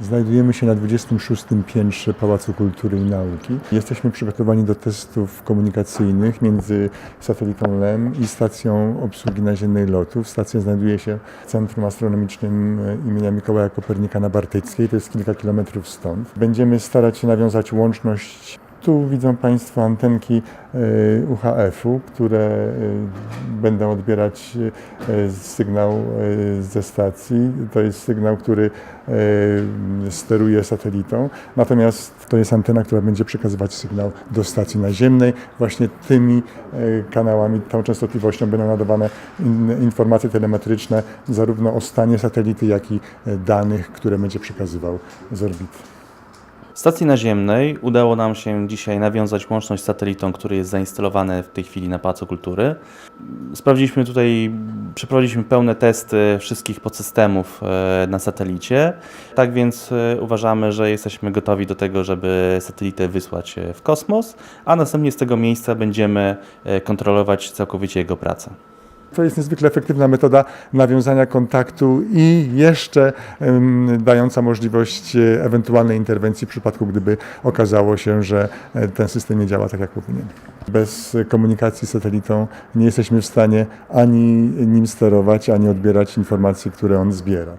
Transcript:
Znajdujemy się na 26. piętrze Pałacu Kultury i Nauki. Jesteśmy przygotowani do testów komunikacyjnych między satelitą LEM i stacją obsługi naziemnej lotów. Stacja znajduje się w Centrum Astronomicznym e, imienia Mikołaja Kopernika na Bartyckiej, to jest kilka kilometrów stąd. Będziemy starać się nawiązać łączność tu widzą Państwo antenki e, UHF-u, które e, będą odbierać e, sygnał ze stacji. To jest sygnał, który steruje satelitą. Natomiast to jest antena, która będzie przekazywać sygnał do stacji naziemnej. Właśnie tymi kanałami, tą częstotliwością będą nadawane in- informacje telemetryczne zarówno o stanie satelity, jak i danych, które będzie przekazywał z orbity. Stacji naziemnej udało nam się dzisiaj nawiązać łączność z satelitą, który jest zainstalowany w tej chwili na Pałacu Kultury. Sprawdziliśmy tutaj, przeprowadziliśmy pełne testy wszystkich podsystemów e, na satelicie. Tak więc e, uważamy, że jesteśmy gotowi do tego, żeby satelitę wysłać e, w kosmos, a następnie z tego miejsca będziemy kontrolować całkowicie jego pracę. To jest niezwykle efektywna metoda nawiązania kontaktu i jeszcze dająca możliwość e, ewentualnej interwencji w przypadku, gdyby okazało się, że e, ten system nie działa tak, jak powinien. Bez komunikacji z satelitą nie jesteśmy w stanie ani nim sterować, ani odbierać informacji, które on zbiera.